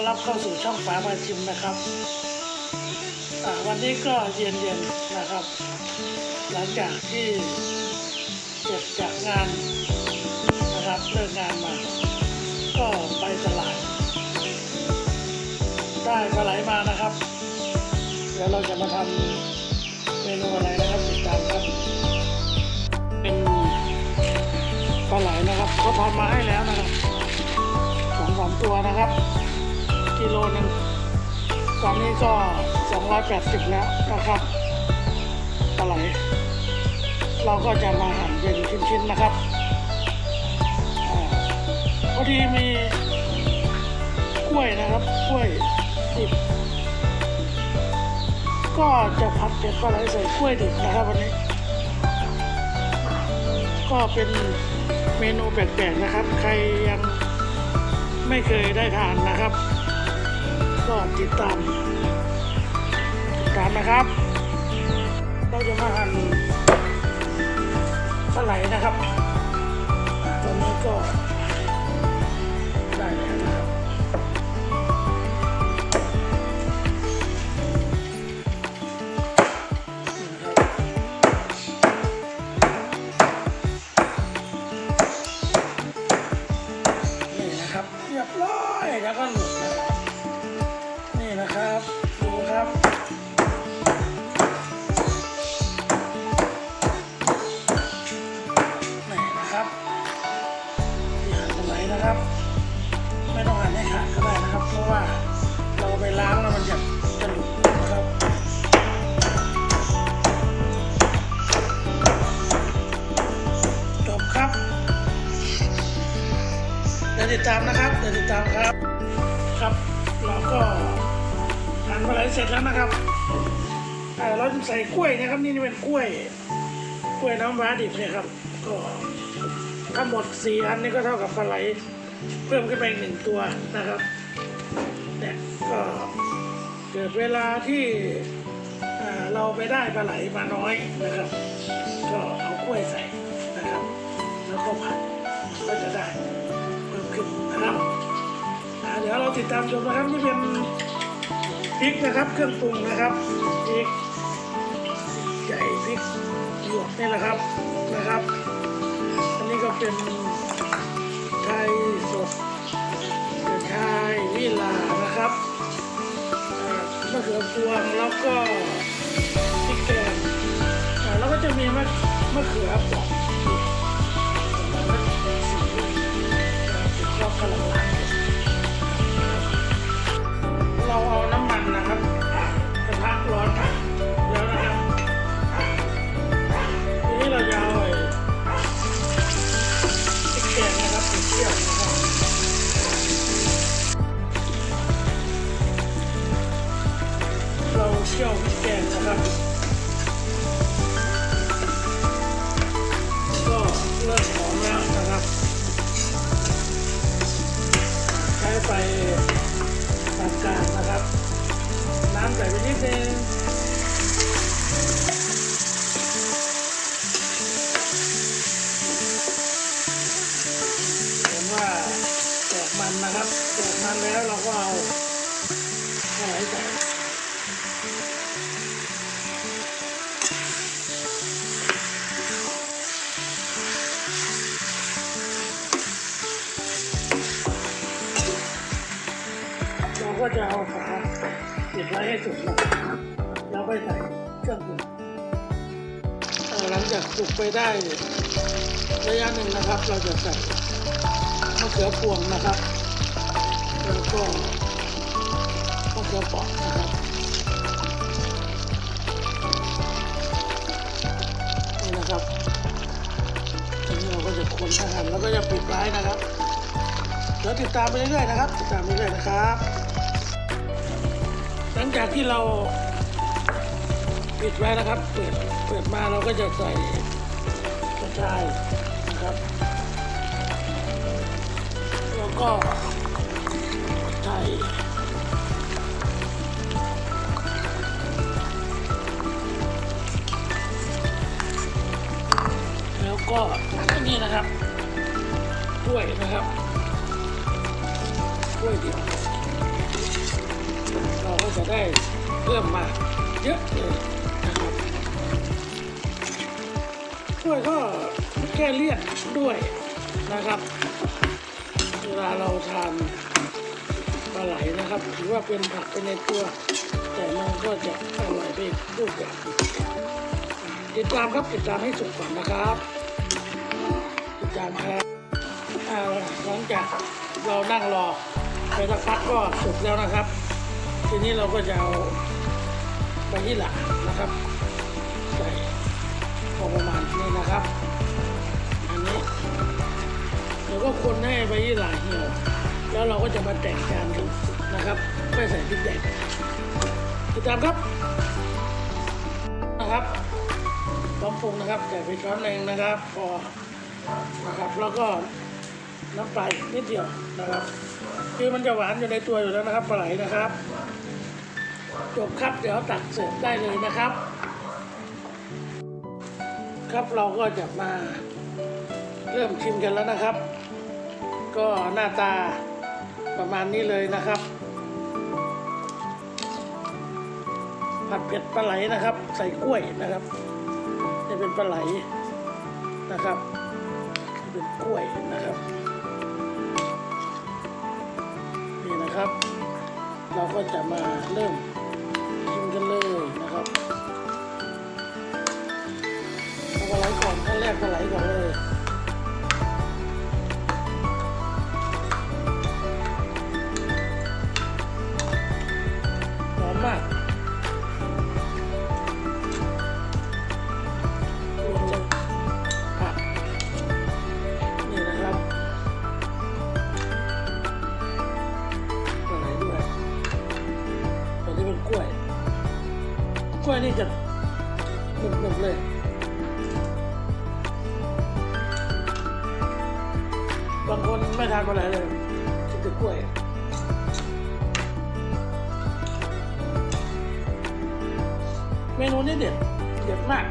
อนรับเข้าสู่ช่องป๋ามาชิมนะครับ วันนี้ก็เย็นๆนะครับ หลังจากที่เสร็จจากงานนะครับเลิกงานมา ก็ไปตลาด ได้ปลาไหลมานะครับ เดี๋ยวเราจะมาทำเมนูอะไรนะครับติดตามครับ เป็นปลาไหลนะครับเขาทอดมาให้แล้วนะครับสองสามตัวนะครับ กิโลหนึ่งตอนนี้ก็ 280 แล้วนะครับปลาไหลเราก็จะมาหั่นเป็นชิ้นๆนะครับพอดีมีกล้วยนะครับกล้วยดิบก็จะผัดเผ็ดปลาไหลใส่กล้วยดิบนะครับวันนี้ ก็เป็นเมนูแปลกๆนะครับ ใครยังไม่เคยได้ทานนะครับ ก็ติดตามติดตามนะครับ เราจะมาหั่นปลาไหลนะครับ ตอนนี้ก็ได้แล้ว ตามนะครับเดี๋ยวติดตามครับ ครับเราก็หั่นปลาไหลเสร็จแล้วนะครับอ่เราจะใส่กล้วยนะครับ นี่เป็นกล้วย กล้วยน้ำว้าดิบเนี่ยครับ ก็ทั้งหมดสี่อันนี่ก็เท่ากับปลาไหลเพิ่มขึ้นไปอีกหนึ่งตัวนะครับเนี่ยก็เกิดเวลาที่เราไปได้ปลาไหลมาน้อยนะครับ ก็เอากล้วยใส่นะครับ แล้วก็ผัดก็จะได้ นะครับเดี๋ยวเราติดตามชมนะครับนี่เป็นพริกนะครับ เครื่องปรุงนะครับพริกใหญ่พริกหยวกนี่แหละครับนะครับ อันนี้ก็เป็นไทยสดกระชายวิลานะครับมะเขือพวงแล้วก็พริกแกงแล้วก็จะมีมะมะเขือ เราเคี่ยวพริกแกงนะครับ ก็เริ่มหอมแล้วนะครับ ใช้ไฟปานกลางนะครับ น้ำใส่ไปนิดนึง จะเอาฝาปิดไว้ให้สุกนะครับแล้วไปใส่เครื่องปรุงหลังจากสุกไปได้ระยะหนึ่งนะครับ เราจะใส่มะเขือพวงนะครับแล้วก็มะเขือเปอกนะครับนี่นะครับทีนี้เราก็จะคนอาหารแล้วก็จะปิดไว้นะครับเดี๋ยวติดตามไปเรื่อยๆนะครับ ติดตามไปเรื่อยๆนะครับ ลังจากที่เราปิดไว้นะครับ เปิดเปิดมาเราก็จะใส่กระชายนะครับ แล้วก็ไท ได้เพิ่มมาเยอะเลยนะครับช่วยก็แก้เลี่ยนด้วยนะครับ เวลาเราทานปลาไหลนะครับถือว่าเป็นผักไปในตัว แต่มันก็จะอร่อยไปอีกรูปแบบติดตามครับติดตามให้สุดก่อนนะครับ ติดตามครับหลังจากเรานั่งรอไปสักพักก็สุกแล้วนะครับ ทีนี้เราก็จะเอาใบยี่หร่านะครับใส่พอประมาณนี้นะครับอันนี้เดี๋ยวก็คนให้ใบยี่หร่าเหี่ยวแล้วเราก็จะมาแต่งจานกันนะครับไม่ใส่พริกแดงติดตามครับนะครับพร้อมปรุงนะครับแต่ไปช้อนหนึ่งนะครับ พอนะครับแล้วก็น้ำปลานิดเดียวนะครับคือมันจะหวานอยู่ในตัวอยู่แล้วนะครับปลาไหลนะครับ จบครับเดี๋ยวตักเสิร์ฟได้เลยนะครับ ครับเราก็จะมาเริ่มชิมกันแล้วนะครับ ก็หน้าตาประมาณนี้เลยนะครับ ผัดเผ็ดปลาไหลนะครับ ใส่กล้วยนะครับจะเป็นปลาไหลนะครับ เป็นกล้วยนะครับนี่นะครับ เราก็จะมาเริ่มชิม กันเลยนะครับเอาปลาไหลก่อนขั้นแรกปลาไหลก่อนเลยหอมมาก หนึบๆเลยบางคนไม่ทานอะไรเลยกินแต่กล้วยเมนูนี้เด็ดเด็ดมาก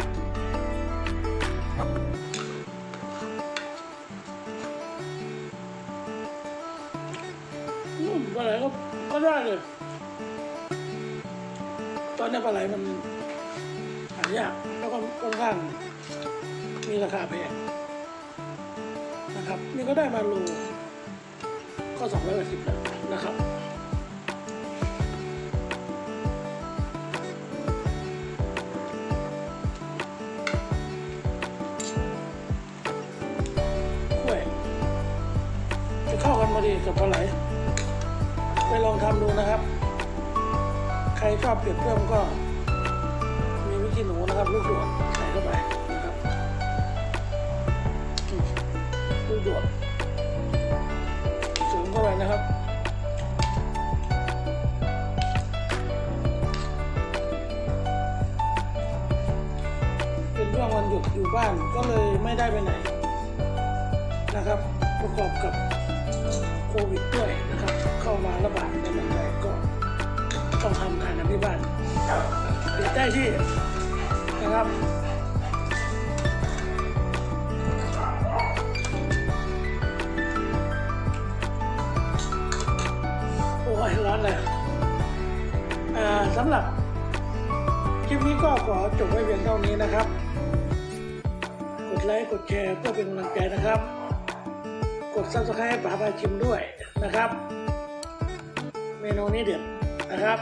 อืมปลาไหลก็ก็ได้เลย ตอนนี้ปลาไหลมัน ยากแล้วก็ค่อนข้างมีราคาแพงนะครับ นี่ก็ได้มาโลก็สองร้อยแปดสิบนะครับกล้วยจะเข้ากันพอดีกับปลาไหล ไปลองทำดูนะครับ ใครชอบเผ็ดเพิ่มก็ มีวิธีหนูนะครับลูกโดดใส่เข้าไปนะครับลูกโดดสูงเข้าไปนะครับเป็นช่วงวันหยุดอยู่บ้านก็เลยไม่ได้ไปไหนนะครับ ประกอบกับโควิดด้วยนะครับ เข้ามาระบาดในเมืองไทยก็ต้องทำงานกันที่บ้านติดได้ที่ นะครับโอ้ยร้อนเลยอ่าสำหรับคลิปนี้ก็ขอจบไว้เพียงเท่านี้นะครับ กดไลค์กดแชร์เพื่อเป็นกำลังใจนะครับ กด subscribe ให้ป๋าพาชิมด้วยนะครับ เมนูนี้เด็ดนะครับ